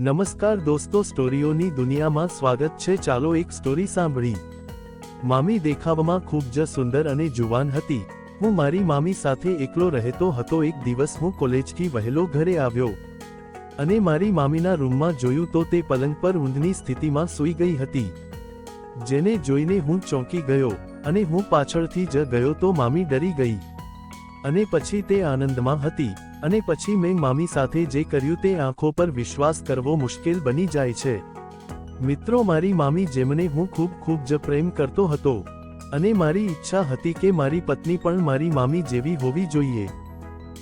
નમસ્કાર દોસ્તો, સ્ટોરીઓની દુનિયામાં સ્વાગત છે. ચાલો એક સ્ટોરી સાંભળી. મામી દેખાવમાં ખૂબ જ સુંદર અને જુવાન હતી. હું મારી મામી સાથે એકલો રહેતો હતો. એક દિવસ હું કોલેજથી વહેલો ઘરે આવ્યો અને મારી મામીના રૂમમાં જોયું તો તે પલંગ પર ઊંધની સ્થિતિમાં સૂઈ ગઈ હતી. જેને જોઈને હું ચોંકી ગયો અને હું પાછળથી જ ગયો તો મામી ડરી ગઈ અને પછી તે આનંદમાં હતી. અને પછી મેં મામી સાથે જે કર્યું તે આંખો પર વિશ્વાસ કરવો મુશ્કેલ બની જાય છે. મિત્રો, મારી મામી જેમને હું ખૂબ ખૂબ જ પ્રેમ કરતો હતો અને મારી ઈચ્છા હતી કે મારી પત્ની પણ મારી મામી જેવી હોવી જોઈએ.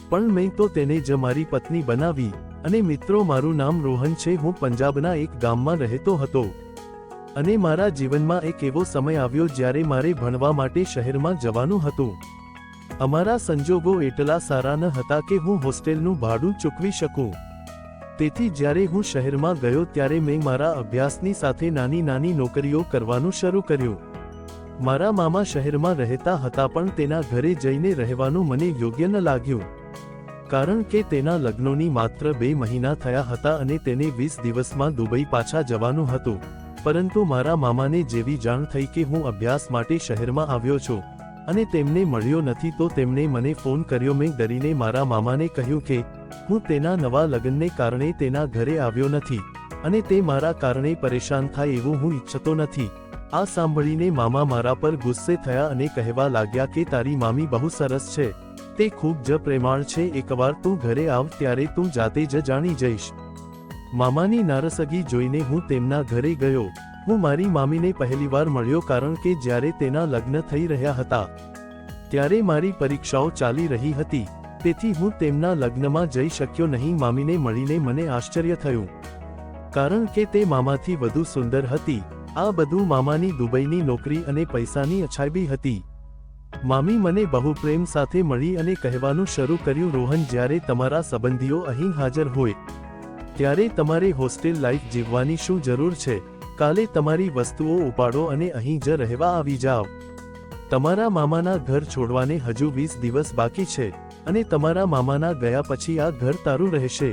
પણ મેં તો તેને જ મારી પત્ની બનાવી અને મિત્રો, મારું નામ રોહન છે. હું પંજાબના એક ગામમાં રહેતો હતો અને મારા જીવનમાં એક એવો સમય આવ્યો જ્યારે મારે ભણવા માટે શહેરમાં જવાનું હતું. અમારા સંજોગો એટલા સારા ન હતા કે હું હોસ્ટેલનું ભાડું ચૂકવી શકું. તેથી જ્યારે હું શહેરમાં ગયો ત્યારે મેં મારા અભ્યાસની સાથે નાની નાની નોકરીઓ કરવાનું શરૂ કર્યું. મારા મામા શહેરમાં રહેતા હતા પણ તેના ઘરે જઈને રહેવાનું મને યોગ્ય ન લાગ્યું. કારણ કે તેના લગ્નોની માત્ર બે મહિના થયા હતા અને તેને વીસ દિવસમાં દુબઈ પાછા જવાનું હતું. પરંતુ મારા મામાને જેવી જાણ થઈ કે હું અભ્યાસ માટે શહેરમાં આવ્યો છું. અને તેમને મળ્યો નથી તો તેમણે મને ફોન કર્યો. મેં ડરીને મારા મામાને કહ્યું કે, હું તેના નવા લગ્નને કારણે તેના ઘરે આવ્યો નથી અને તે મારા કારણે પરેશાન થાય એવું હું ઈચ્છતો નથી. આ સાંભળીને મામા મારા પર ગુસ્સે થયા અને કહેવા લાગ્યા કે, તારી મામી બહુ સરસ છે. તે ખૂબ જ પ્રેમાળ છે. એકવાર તું ઘરે આવ ત્યારે તું જાતે જ જાણી જઈશ. મામાની નારસગી જોઈને હું તેમના ઘરે ગયો. હું મારી મામીને પહેલીવાર મળ્યો કારણ કે જ્યારે તેના લગ્ન થઈ રહ્યા હતા, ત્યારે મારી પરીક્ષાઓ ચાલી રહી હતી. તેથી હું તેમના લગ્નમાં જઈ શક્યો નહીં. મામીને મળીને મને આશ્ચર્ય થયું, કારણ કે તે મામાથી વધુ સુંદર હતી. આ બધું મામાની દુબઈની નોકરી અને પૈસાની અછાયબી હતી. મામી મને બહુ પ્રેમ સાથે મળી અને કહેવાનું શરૂ કર્યું, રોહન, જ્યારે તમારા સંબંધીઓ અહીં હાજર હોય, ત્યારે તમારે હોસ્ટેલ લાઈફ જીવવાની શું જરૂર છે? કાલે તમારી વસ્તુઓ ઉપાડો અને અહીં જ રહેવા આવી જાઓ. તમારા મામાના ઘર છોડવાને હજુ વીસ દિવસ બાકી છે અને તમારા મામાના ગયા પછી આ ઘર તારું રહેશે.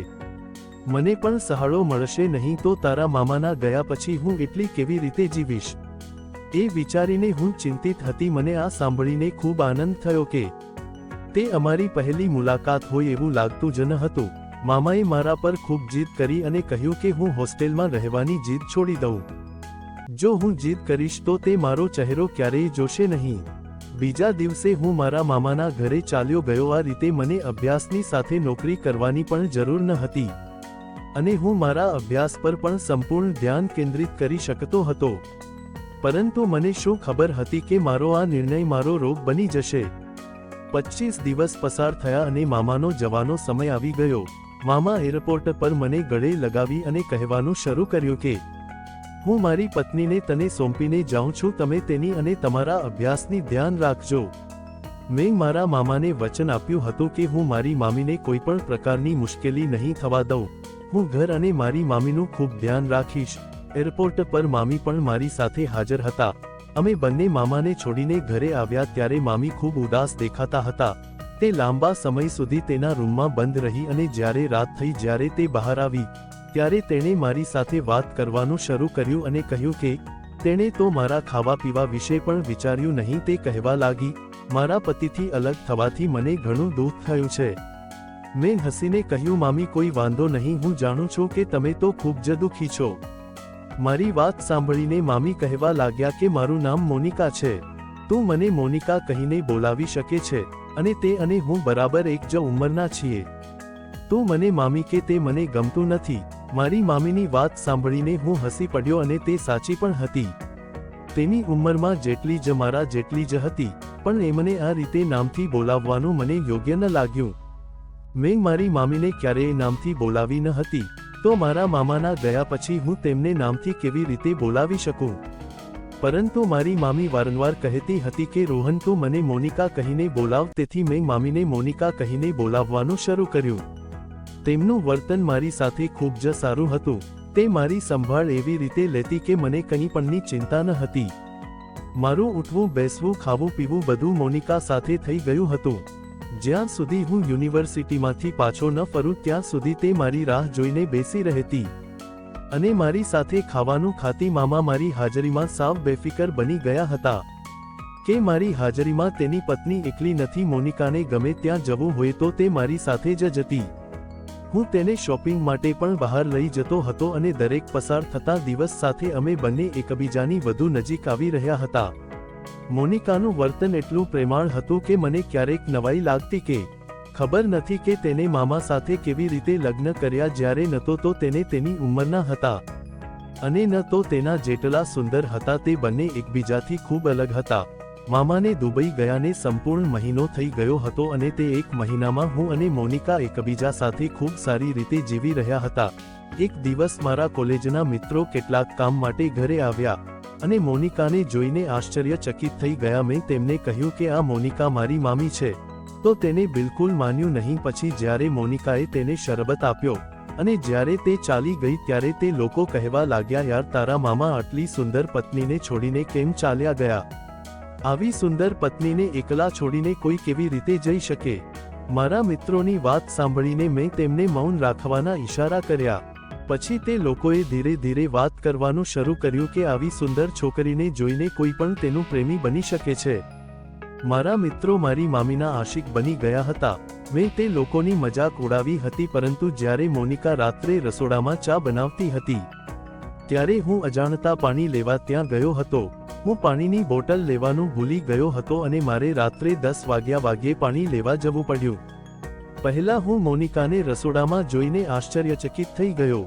મને પણ સહારો મળશે નહીં તો તારા મામાના ગયા પછી હું એટલી કેવી રીતે જીવીશ? એ વિચારીને હું ચિંતિત હતી, મને આ સાંભળીને ખૂબ આનંદ થયો કે તે અમારી પહેલી મુલાકાત હોય એવું લાગતું જ ન હતું. મામાએ મારા પર ખૂબ જીદ કરી અને કહ્યું કે હું હોસ્ટેલમાં રહેવાની જીદ છોડી દઉં. જો હું જીદ કરીશ તો તે મારો ચહેરો ક્યારેય જોશે નહીં. બીજા દિવસે હું મારા મામાના ઘરે ચાલ્યો ગયો. આ રીતે મને અભ્યાસની સાથે નોકરી કરવાની પણ જરૂર ન હતી. અને હું મારા અભ્યાસ પર પણ સંપૂર્ણ ધ્યાન કેન્દ્રિત કરી શકતો હતો. પરંતુ મને શું ખબર હતી કે મારો આ નિર્ણય મારો રોગ બની જશે? પચીસ દિવસ પસાર થયા અને મામાનો જવાનો સમય આવી ગયો. મામા એરપોર્ટ પર મને ગળે લગાવી અને કહેવાનું શરૂ કર્યું કે, હું મારી પત્નીને તને સોંપીને જાઉં છું, તમે તેની અને તમારા અભ્યાસની ધ્યાન રાખજો. મેં મારા મામાને વચન આપ્યું હતું કે, હું મારી મામીને કોઈ પણ પ્રકારની મુશ્કેલી નહીં થવા દઉં. હું ઘર અને મારી મામીનું ખૂબ ધ્યાન રાખીશ. એરપોર્ટ પર મામી પણ મારી સાથે હાજર હતા. અમે બંને મામાને છોડીને ઘરે આવ્યા ત્યારે મામી ખૂબ ઉદાસ દેખાતા હતા. તે લાંબા સમય સુધી તેના રૂમમાં બંધ રહી અને જ્યારે રાત થઈ જ્યારે તે બહાર આવી, ત્યારે તેણે મારી સાથે વાત કરવાનું શરૂ કર્યું અને કહ્યું કે, તેણે તો મારા ખાવા પીવા વિશે પણ વિચાર્યું નહીં, તે કહેવા લાગી, મારા પતિથી અલગ થવાથી મને ઘણું દુઃખ થયું છે. મેં હસીને કહ્યું, મામી, કોઈ વાંધો નહીં, હું જાણું છું કે તમે તો ખૂબ જ દુઃખી છો. મારી વાત સાંભળીને મામી કહેવા લાગ્યા કે, મારું નામ મોનિકા છે. તું મને મોનિકા કહીને બોલાવી શકે છે. અને તે અને હું બરાબર એક જ ઉંમરના છીએ. તો મને મામી કે તે મને ગમતું નથી. મારી મામીની વાત સાંભળીને હું હસી પડ્યો અને તે સાચી પણ હતી. તેની ઉંમરમાં જેટલી જ મારા જેટલી જ હતી, પણ એમને આ રીતે નામથી બોલાવવાનું મને યોગ્ય ન લાગ્યું. મેં મારી મામીને ક્યારેય નામથી બોલાવી ન હતી. તો મારા મામાના ગયા પછી હું તેમને નામથી કેવી રીતે બોલાવી શકું? પરંતુ મારી મામી વારંવાર કહેતી હતી કે રોહન, તું મને મોનિકા કહીને બોલાવ, તેથી મેં મામીને મોનિકા કહીને બોલાવવાનું શરૂ કર્યું. તેમનું વર્તન મારી સાથે ખૂબ જ સારું હતું. તે મારી સંભાળ એવી રીતે લેતી કે મને કંઈ પણની ચિંતા ન હતી. મારું ઉઠવું, બેસવું, ખાવું, પીવું બધું મોનિકા સાથે થઈ ગયું હતું. જ્યાં સુધી હું યુનિવર્સિટીમાંથી પાછો ન ફરું, ત્યાં સુધી તે મારી રાહ જોઈને બેસી રહેતી. અને મારી સાથે ખાવાનું ખાતી મામા મારી હાજરીમાં સાવ બેફિકર બની ગયા હતા. કે મારી હાજરીમાં તેની પત્ની એકલી નથી, મોનિકાને ગમે ત્યાં જવું હોય તો તે મારી સાથે જ જતી. હું તેને શોપિંગ માટે પણ બહાર લઈ જતો હતો અને દરેક પસાર થતા દિવસ સાથે અમે બંને એકબીજાની વધુ નજીક આવી રહ્યા હતા. મોનિકાનું વર્તન એટલું પ્રેમાળ હતું કે મને ક્યારેક નવાઈ લાગતી કે ખબર નથી કે તેને મામા સાથે કેવી રીતે લગ્ન કર્યા જ્યારે ન તો તેને તેની ઉંમરના હતા. અને ન તો તેના જેટલા સુંદર હતા તે બંને એકબીજાથી ખૂબ અલગ હતા. મામાને દુબઈ ગયાને સંપૂર્ણ મહિનો થઈ ગયો હતો અને તે એક મહિનામાં હું અને મોનિકા એકબીજા સાથે ખૂબ સારી રીતે જીવી રહ્યા હતા. એક દિવસ મારા કોલેજના મિત્રો કેટલાક કામ માટે ઘરે આવ્યા અને મોનિકાને જોઈને આશ્ચર્યચકિત થઈ ગયા. મેં તેમને કહ્યું કે આ મોનિકા મારી મામી છે. તો તેને બિલકુલ માન્યું નહીં. પછી જ્યારે મોનિકાએ તેને શરબત આપ્યો અને જ્યારે તે ચાલી ગઈ ત્યારે તે લોકો કહેવા લાગ્યા, યાર, તારા મામા આટલી સુંદર પત્નીને છોડીને કેમ ચાલ્યા ગયા? આવી સુંદર પત્નીને એકલા છોડીને કોઈ કેવી રીતે જઈ શકે? મારા મિત્રોની વાત સાંભળીને મેં તેમને મૌન રાખવાના ઈશારા કર્યા. પછી તે લોકોએ ધીરે ધીરે વાત કરવાનું શરૂ કર્યું કે આવી સુંદર છોકરીને જોઈને કોઈ પણ તેનું પ્રેમી બની શકે છે. મારા મિત્રો મારી મામીના આશિક બની ગયા હતા. મેં તે લોકોની મજાક ઉડાવી હતી પરંતુ જ્યારે મોનિકા રાત્રે રસોડામાં ચા બનાવતી હતી, ત્યારે હું અજાણતા પાણી લેવા ત્યાં ગયો હતો. હું પાણીની બોટલ લેવાનું ભૂલી ગયો હતો અને મારે રાત્રે દસ વાગ્યા વાગ્યે પાણી લેવા જવું પડ્યું. પહેલા હું મોનિકાને રસોડામાં જોઈને આશ્ચર્યચકિત થઈ ગયો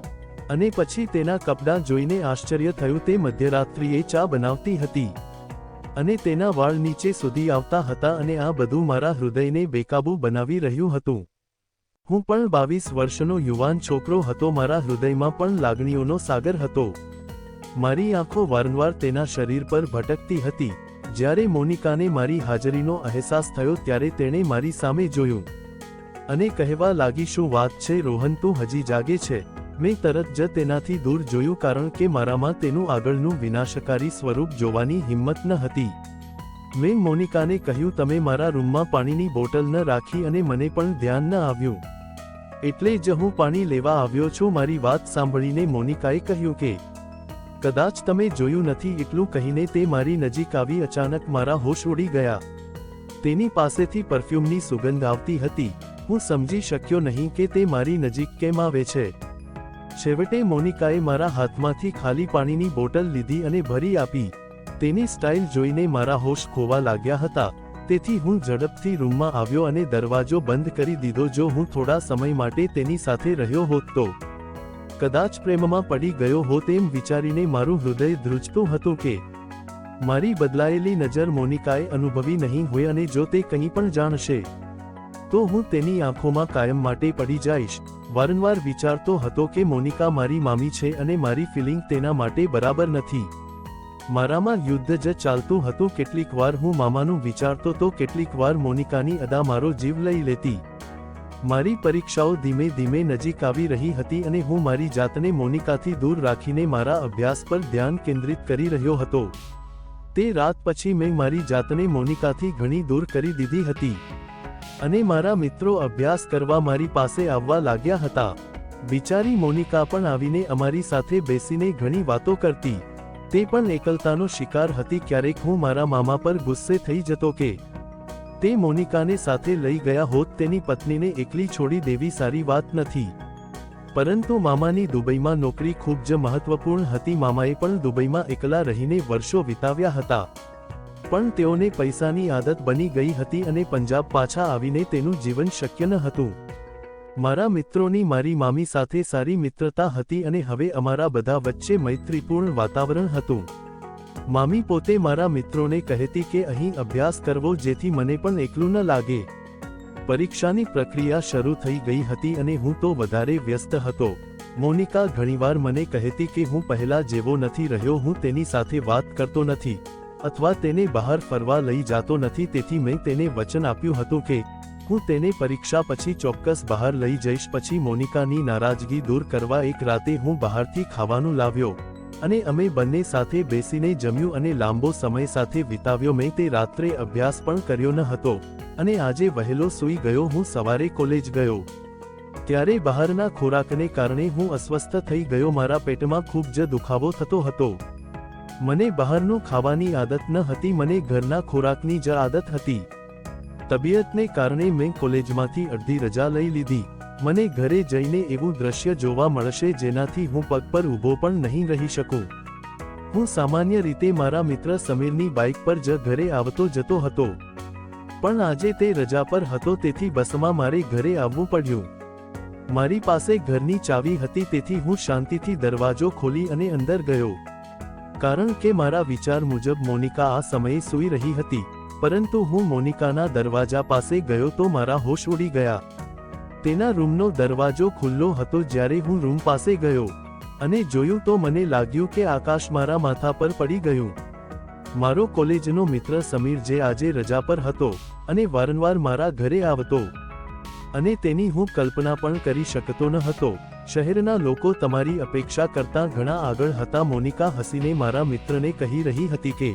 અને પછી તેના કપડાં જોઈને આશ્ચર્ય થયું તે મધ્યરાત્રિએ ચા બનાવતી હતી. અને તેના વાળ નીચે સુધી આવતા હતા અને આ બધું મારા હૃદયને બેકાબૂ બનાવી રહ્યું હતું. હું પણ બાવીસ વર્ષનો યુવાન છોકરો હતો, મારા હૃદયમાં પણ લાગણીઓનો સાગર હતો. મારી આંખો વારંવાર તેના શરીર પર ભટકતી હતી. જ્યારે મોનિકાને મારી હાજરીનો અહેસાસ થયો, ત્યારે તેણે મારી સામે જોયું. અને કહેવા લાગી, શું વાત છે રોહન, તું હજી જાગે છે? મેં તરત જ તેનાથી દૂર જોયું કારણ કે મારામાં તેનું આગળનું વિનાશકારી સ્વરૂપ જોવાની હિંમત ન હતી. મેં મોનિકાને કહ્યું, તમે મારા રૂમમાં પાણીની બોટલ ન રાખી અને મને પણ ધ્યાન ન આવ્યું એટલે જ હું પાણી લેવા આવ્યો છું. મારી વાત સાંભળીને મોનિકાએ કહ્યું કે, કદાચ તમે જોયું નથી એટલું કહીને તે મારી નજીક આવી અચાનક મારા હોશ ઉડી ગયા. તેની પાસેથી પરફ્યુમની સુગંધ આવતી હતી. હું સમજી શક્યો નહીં કે તે મારી નજીક કેમ આવે છે. છેવટે મોનિકાએ મારા હાથમાંથી ખાલી પાણીની બોટલ લીધી અને ભરી આપી. તેની સ્ટાઇલ જોઈને મારા હોશ ખોવા લાગ્યા હતા. તેથી હું ઝડપથી રૂમમાં આવ્યો અને દરવાજો બંધ કરી દીધો જો હું થોડા સમય માટે તેની સાથે રહ્યો હોત તો. કદાચ પ્રેમમાં પડી ગયો હોત એમ વિચારીને મારું હૃદય ધ્રુજતું હતું કે, મારી બદલાયેલી નજર મોનિકાએ અનુભવી નહીં હોય અને જો તે કંઈ પણ જાણશે, તો હું તેની આંખોમાં કાયમ માટે પડી જઈશ. વારંવાર વિચારતો હતો કે મોનિકા મારી મામી છે અને મારી ફિલિંગ તેના માટે બરાબર નથી. મારામાં યુદ્ધ જ ચાલતું હતું. કેટલીક વાર હું મામાનું વિચારતો તો કેટલીક વાર મોનિકાની અદા મારો જીવ લઈ લેતી. મારી પરીક્ષાઓ ધીમે ધીમે નજીક આવી રહી હતી અને હું મારી જાતને મોનિકાથી દૂર રાખીને મારા અભ્યાસ પર ધ્યાન કેન્દ્રિત કરી રહ્યો હતો. તે રાત પછી મેં મારી જાતને મોનિકાથી ઘણી દૂર કરી દીધી હતી. અને મારા મિત્રો અભ્યાસ કરવા મારી પાસે આવવા લાગ્યા હતા. બિચારી મોનિકા પણ આવીને અમારી સાથે બેસીને ઘણી વાતો કરતી. તે પણ એકલતાનો શિકાર હતી ક્યારેક હું મારા મામા પર ગુસ્સે થઈ જતો કે, તે મોનિકાને સાથે લઈ ગયા હોત તેની પત્નીને એકલી છોડી દેવી સારી વાત નથી. પરંતુ મામાની દુબઈમાં નોકરી ખૂબ જ મહત્વપૂર્ણ હતી. મામાએ પણ દુબઈમાં એકલા રહીને વર્ષો વિતાવ્યા હતા. પણ તેઓને પૈસાની આદત બની ગઈ હતી અને પંજાબ પાછા આવીને તેનું જીવન શક્ય ન હતું. મારા મિત્રોની મારી મામી સાથે સારી મિત્રતા હતી અને હવે અમારા બધા વચ્ચે મૈત્રીપૂર્ણ વાતાવરણ હતું. મામી પોતે મારા મિત્રોને કહેતી કે અહીં અભ્યાસ કરવો જેથી મને પણ એકલું ન લાગે. પરીક્ષાની પ્રક્રિયા શરૂ થઈ ગઈ હતી અને હું તો વધારે વ્યસ્ત હતો. મોનિકા ઘણીવાર મને કહેતી કે હું પહેલા જેવો નથી રહ્યો, હું તેની સાથે વાત કરતો નથી. અથવા તેને બહાર ફરવા લઈ જતો નથી. તેથી મેં તેને વચન આપ્યું હતું કે, હું તેને પરીક્ષા પછી ચોક્કસ બહાર લઈ જઈશ. પછી મોનિકાની નારાજગી દૂર કરવા એક રાતે હું બહારથી ખાવાનું લાવ્યો અને અમે બંને સાથે બેસીને જમ્યું અને લાંબો સમય સાથે વિતાવ્યો. મેં તે રાત્રે અભ્યાસ પણ કર્યો ન હતો અને આજે વહેલો સૂઈ ગયો. હું સવારે કોલેજ ગયો. ત્યારે બહારના ખોરાકને કારણે હું અસ્વસ્થ થઈ ગયો. મારા પેટમાં ખૂબ જ દુખાવો થતો હતો. મને બહારનું ખાવાની આદત ન હતી, મને ઘરના ખોરાકની જ આદત હતી. તબિયતને કારણે મેં કોલેજમાંથી અડધી રજા લઈ લીધી. મને ઘરે જઈને એવું દ્રશ્ય જોવા મળશે જેનાથી હું પગ પર ઊભો પણ નહીં રહી શકું. હું સામાન્ય રીતે મારા મિત્ર સમીરની બાઇક પર જ ઘરે આવતો જતો હતો. પણ આજે તે રજા પર હતો, તેથી બસમાં મારે ઘરે આવવું પડ્યું. મારી પાસે ઘરની ચાવી હતી, તેથી હું શાંતિથી દરવાજો ખોલી અને અંદર ગયો. કારણ કે મારા વિચાર મુજબ મોનિકા આ સમયે સૂઈ રહી હતી, પરંતુ હું મોનિકાના દરવાજા પાસે ગયો તો મારા હોશ ઉડી ગયા. તેના રૂમનો દરવાજો ખુલ્લો હતો જ્યારે હું રૂમ પાસે ગયો, અને જોયું તો મને લાગ્યું કે આકાશ મારા માથા પર પડી ગયું. મારો કોલેજનો મિત્ર સમીર જે આજે રજા પર હતો, અને વારંવાર મારા ઘરે આવતો, અને તેની હું કલ્પના પણ કરી શકતો ન હતો. શહેરના લોકો તમારી અપેક્ષા કરતાં ઘણા આગળ હતા. મોનિકા હસીને મારા મિત્રને કહી રહી હતી કે,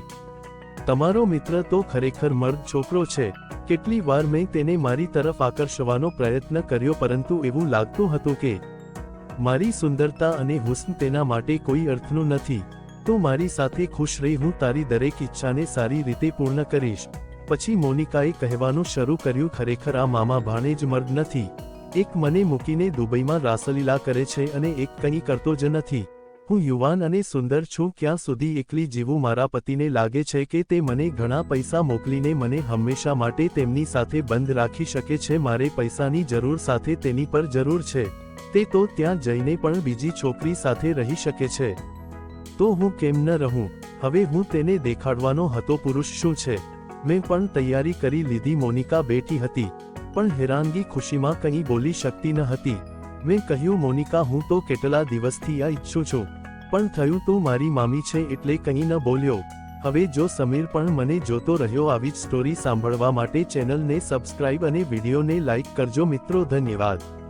તમારો મિત્ર તો ખરેખર મર્દ છોકરો છે. કેટલી વાર મેં તેને મારી તરફ આકર્ષવાનો પ્રયત્ન કર્યો, પરંતુ એવું લાગતું હતું કે, મારી સુંદરતા અને હુસ્ન તેના માટે કોઈ અર્થનું નથી. તું મારી સાથે ખુશ રહી, હું તારી દરેક ઈચ્છાને સારી રીતે પૂર્ણ કરીશ. પછી મોનિકાએ કહેવાનું શરૂ કર્યું, ખરેખર આ મામા ભાણે જ મર્દ નથી. એક મને મૂકીને દુબઈમાં રાસલીલા કરે છે અને એક કંઈ કરતો જ નથી. હું યુવાન અને સુંદર છું, ક્યાં સુધી એકલી જીવું મારા પતિને લાગે છે કે તે મને ઘણા પૈસા મોકલીને મને હંમેશા માટે તેમની સાથે બંધ રાખી શકે છે, મારે પૈસાની જરૂર સાથે તેની પર જરૂર છે. તે તો ત્યાં જઈને પણ બીજી છોકરી સાથે રહી શકે છે. તો હું કેમ ન રહું? હવે હું તેને દેખાડવાનો હતો, પુરુષ શું છે? મેં પણ તૈયારી કરી લીધી, મોનિકા બેઠી હતી. પણ હેરાનગી ખુશીમાં કંઈ બોલી શકતી ન હતી. મેં કહ્યું, મોનિકા, હું તો કેટલા દિવસથી આ ઈચ્છું છું. પણ થયું તું મારી મામી છે એટલે કંઈ ન બોલ્યો. હવે જો સમીર પણ મને જોતો રહ્યો આવી જ સ્ટોરી સાંભળવા માટે ચેનલને સબસ્ક્રાઇબ અને વિડીયોને લાઇક કરજો મિત્રો, ધન્યવાદ.